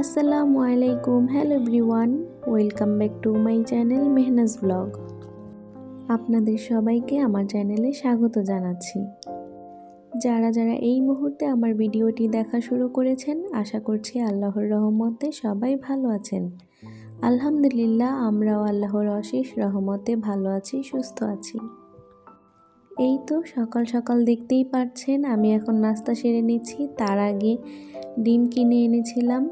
আসসালামু আলাইকুম। Hello everyone welcome back to my channel Mehnaz vlog আপনাদের সবাইকে আমার চ্যানেলে স্বাগত জানাচ্ছি। যারা যারা এই মুহূর্তে আমার ভিডিওটি দেখা শুরু করেছেন, আশা করছি আল্লাহর রহমতে সবাই ভালো আছেন। আলহামদুলিল্লাহ, আমরাও আল্লাহর অশেষ রহমতে ভালো আছি, সুস্থ আছি। এই তো সকাল সকাল দেখতেই পাচ্ছেন আমি এখন নাস্তা সেরে নিচ্ছি। তার আগে ডিম কিনে এনেছিলাম।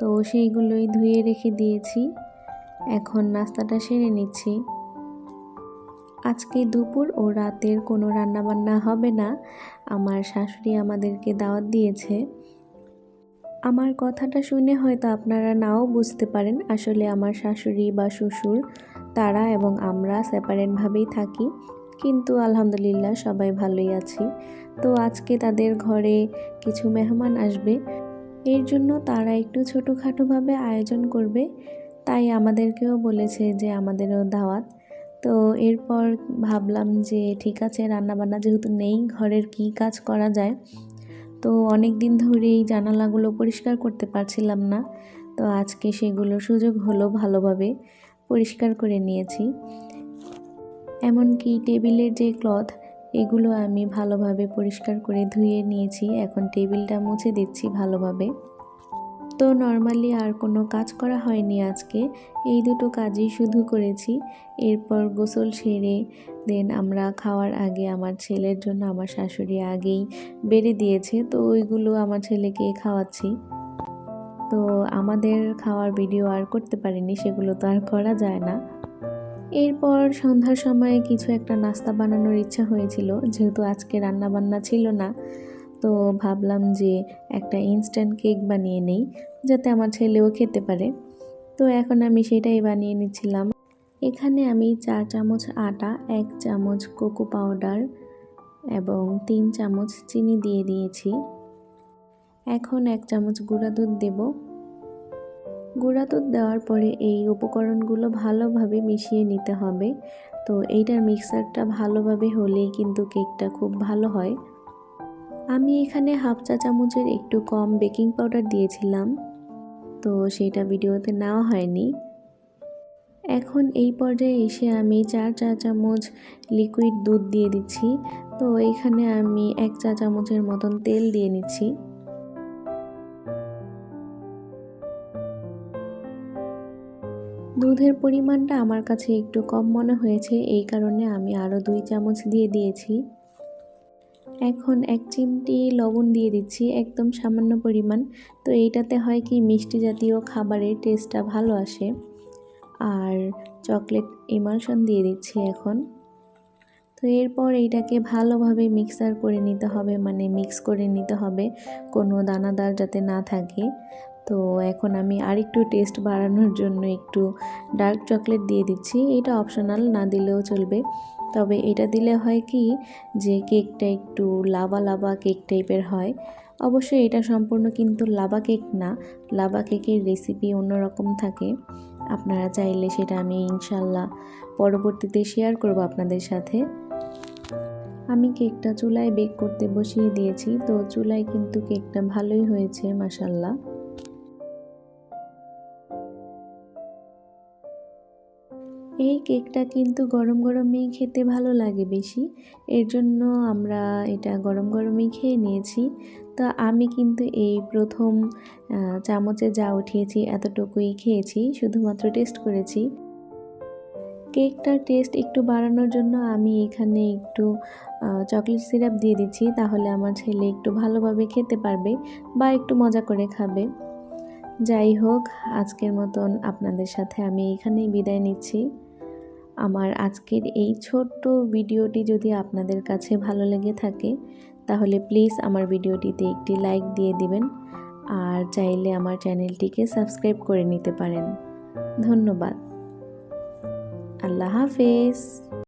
তো সেইগুলোই ধুয়ে রেখে দিয়েছি। এখন নাস্তাটা সেরে নিচ্ছি। আজকে দুপুর ও রাতের কোনো রান্নাবান্না হবে না, আমার শাশুড়ি আমাদেরকে দাওয়াত দিয়েছে। আমার কথাটা শুনে হয়তো আপনারা নাও বুঝতে পারেন আসলে আমার শাশুড়ি বা শ্বশুর, তারা এবং আমরা সেপারেটভাবেই থাকি। কিন্তু আলহামদুলিল্লাহ সবাই ভালোই আছি। তো আজকে তাদের ঘরে কিছু মেহমান আসবে। এর জন্য তারা একটু ছোটোখাটোভাবে আয়োজন করবে। তাই আমাদেরকেও বলেছে যে আমাদেরও দাওয়াত। তো এরপর ভাবলাম যে ঠিক আছে, রান্নাবান্না যেহেতু নেই, ঘরের কি কাজ করা যায়? তো অনেক দিন ধরেই জানালাগুলো পরিষ্কার করতে পারছিলাম না। তো আজকে সেগুলো সুযোগ হলো ভালোভাবে পরিষ্কার করে নিয়েছি। এমনকি টেবিলের যে ক্লথ এগুলো আমি ভালোভাবে পরিষ্কার করে ধুয়ে নিয়েছি। এখন টেবিলটা মুছে দিচ্ছি ভালোভাবে। তো নর্মালি আর কোনো কাজ করা হয়নি আজকে। এই দুটো কাজই শুধু করেছি। এরপর গোসল সেরে, দেন আমরা খাওয়ার আগে আমার ছেলের জন্য আমার শাশুড়ি আগেই বেড়ে দিয়েছে, তো ওইগুলো আমার ছেলেকে খাওয়াচ্ছি। তো আমাদের খাওয়ার ভিডিও আর করতে পারিনি, সেগুলো তো আর করা যায় না। এরপর সন্ধ্যার সময় কিছু একটা নাস্তা বানানোর ইচ্ছা হয়েছিল, যেহেতু আজকে রান্না বান্না ছিল না। তো ভাবলাম যে একটা ইনস্ট্যান্ট কেক বানিয়ে নেই, যাতে আমার ছেলেও খেতে পারে। তো এখন আমি সেটাই বানিয়ে নিচ্ছিলাম। এখানে আমি চার চামচ আটা, এক চামচ কোকো পাউডার এবং তিন চামচ চিনি দিয়ে দিয়েছি। এখন এক চামচ গুঁড়া দুধ দেবো। গুঁড়া দুধ দেওয়ার পরে এই উপকরণগুলো ভালোভাবে মিশিয়ে নিতে হবে। তো এইটার মিক্সারটা ভালোভাবে হলেই কিন্তু কেকটা খুব ভালো হয়। আমি এখানে হাফ চা চামচের একটু কম বেকিং পাউডার দিয়েছিলাম। তো সেটা ভিডিওতে নেওয়া হয়নি। এখন এই পর্যায়ে এসে আমি চার চা চামচ লিকুইড দুধ দিয়ে দিচ্ছি। তো এখানে আমি এক চা চামচের মতন তেল দিয়ে নিচ্ছি। দুধের পরিমাণটা আমার কাছে একটু কম মনে হয়েছে, এই কারণে আমি আরও দুই চামচ দিয়ে দিয়েছি। এখন এক চিমটি লবণ দিয়ে দিচ্ছি, একদম সামান্য পরিমাণ। তো এইটাতে হয় কি, মিষ্টি জাতীয় খাবারের টেস্টটা ভালো আসে। আর চকলেট ইমালশন দিয়ে দিচ্ছি এখন। তো এরপর এইটাকে ভালোভাবে মিক্সার করে নিতে হবে মানে মিক্স করে নিতে হবে, কোনো দানাদার যাতে না থাকে। তো এখন আমি আরেকটু টেস্ট বাড়ানোর জন্য একটু ডার্ক চকলেট দিয়ে দিচ্ছি। এটা অপশনাল না দিলেও চলবে। তবে এটা দিলে হয় কি যে কেকটা একটু লাভা লাভা কেক টাইপের হয়। অবশ্যই এটা সম্পূর্ণ কিন্তু লাভা কেক না। লাভা কেকের রেসিপি অন্যরকম থাকে। আপনারা চাইলে সেটা আমি ইনশাল্লাহ পরবর্তীতে শেয়ার করব আপনাদের সাথে। আমি কেকটা চুলায় বেক করতে বসিয়ে দিয়েছি। তো চুলায় কিন্তু কেকটা ভালোই হয়েছে মাসাল্লাহ এই কেকটা কিন্তু গরম গরমেই খেতে ভালো লাগে বেশি। এর জন্য আমরা এটা গরম গরমেই খেয়ে নিয়েছি। তো আমি কিন্তু এই প্রথম চামচে যা উঠিয়েছি এতটুকুই খেয়েছি, শুধুমাত্র টেস্ট করেছি। কেকটার টেস্ট একটু বাড়ানোর জন্য আমি এখানে একটু চকলেট সিরাপ দিয়ে দিচ্ছি, তাহলে আমার ছেলে একটু ভালোভাবে খেতে পারবে বা একটু মজা করে খাবে। যাই হোক, আজকের মতন আপনাদের সাথে আমি এখানেই বিদায় নিচ্ছি। আমার আজকের এই ছোট্ট ভিডিওটি যদি আপনাদের কাছে ভালো লেগে থাকে, তাহলে প্লিজ আমার ভিডিওটিতে একটি লাইক দিয়ে দিবেন, আর চাইলে আমার চ্যানেলটিকে সাবস্ক্রাইব করে নিতে পারেন। ধন্যবাদ। আল্লাহ হাফেজ।